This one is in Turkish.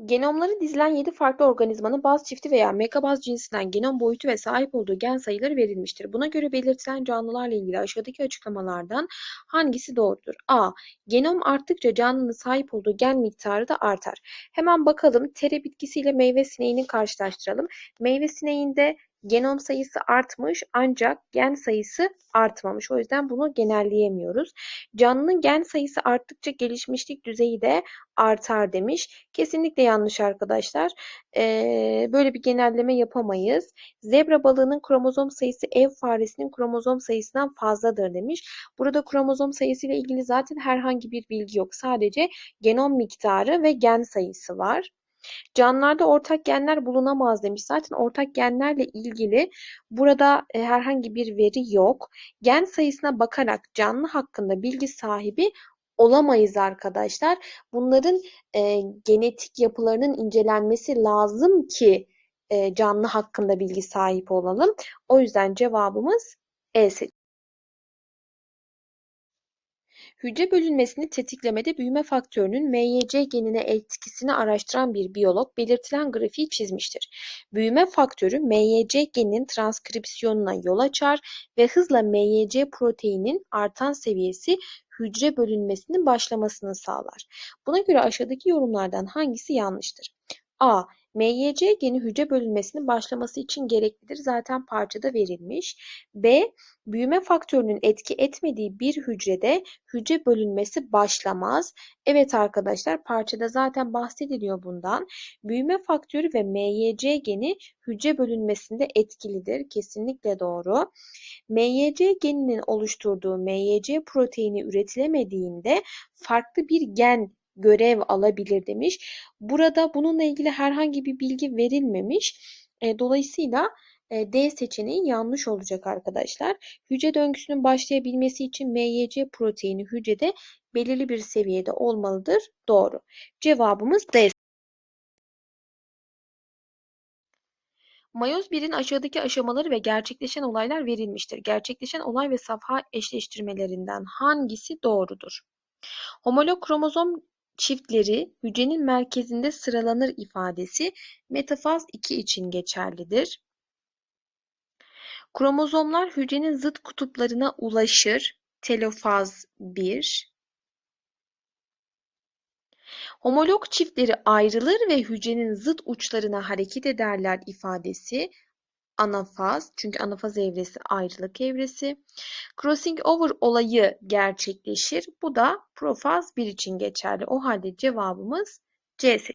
Genomları dizilen 7 farklı organizmanın baz çifti veya megabaz cinsinden genom boyutu ve sahip olduğu gen sayıları verilmiştir. Buna göre belirtilen canlılarla ilgili aşağıdaki açıklamalardan hangisi doğrudur? A. Genom arttıkça canlının sahip olduğu gen miktarı da artar. Hemen bakalım tere bitkisiyle meyve sineğini karşılaştıralım. Meyve sineğinde genom sayısı artmış ancak gen sayısı artmamış. O yüzden bunu genelleyemiyoruz. Canlının gen sayısı arttıkça gelişmişlik düzeyi de artar demiş. Kesinlikle yanlış arkadaşlar. Ee, böyle bir genelleme yapamayız. Zebra balığının kromozom sayısı ev faresinin kromozom sayısından fazladır demiş. Burada kromozom sayısı ile ilgili zaten herhangi bir bilgi yok. Sadece genom miktarı ve gen sayısı var. Canlılarda ortak genler bulunamaz demiş. Zaten ortak genlerle ilgili burada e, herhangi bir veri yok. Gen sayısına bakarak canlı hakkında bilgi sahibi olamayız arkadaşlar. Bunların e, genetik yapılarının incelenmesi lazım ki e, canlı hakkında bilgi sahibi olalım. O yüzden cevabımız E seçeneği. Hücre bölünmesini tetiklemede büyüme faktörünün MYC genine etkisini araştıran bir biyolog belirtilen grafiği çizmiştir. Büyüme faktörü MYC geninin transkripsiyonuna yol açar ve hızla MYC proteininin artan seviyesi hücre bölünmesinin başlamasını sağlar. Buna göre aşağıdaki yorumlardan hangisi yanlıştır? A. MYC geni hücre bölünmesinin başlaması için gereklidir. Zaten parçada verilmiş. B. Büyüme faktörünün etki etmediği bir hücrede hücre bölünmesi başlamaz. Evet arkadaşlar parçada zaten bahsediliyor bundan. Büyüme faktörü ve MYC geni hücre bölünmesinde etkilidir. Kesinlikle doğru. MYC geninin oluşturduğu MYC proteini üretilemediğinde farklı bir gen görev alabilir demiş. Burada bununla ilgili herhangi bir bilgi verilmemiş. E, dolayısıyla e, D seçeneği yanlış olacak arkadaşlar. Hücre döngüsünün başlayabilmesi için MYC proteini hücrede belirli bir seviyede olmalıdır. Doğru. Cevabımız D. Mayoz 1'in aşağıdaki aşamaları ve gerçekleşen olaylar verilmiştir. Gerçekleşen olay ve safha eşleştirmelerinden hangisi doğrudur? Homolog kromozom çiftleri hücrenin merkezinde sıralanır ifadesi metafaz 2 için geçerlidir. Kromozomlar hücrenin zıt kutuplarına ulaşır. Telofaz 1. Homolog çiftleri ayrılır ve hücrenin zıt uçlarına hareket ederler ifadesi anafaz. Çünkü anafaz evresi ayrılık evresi. Crossing over olayı gerçekleşir. Bu da profaz 1 için geçerli. O halde cevabımız C seçeneği.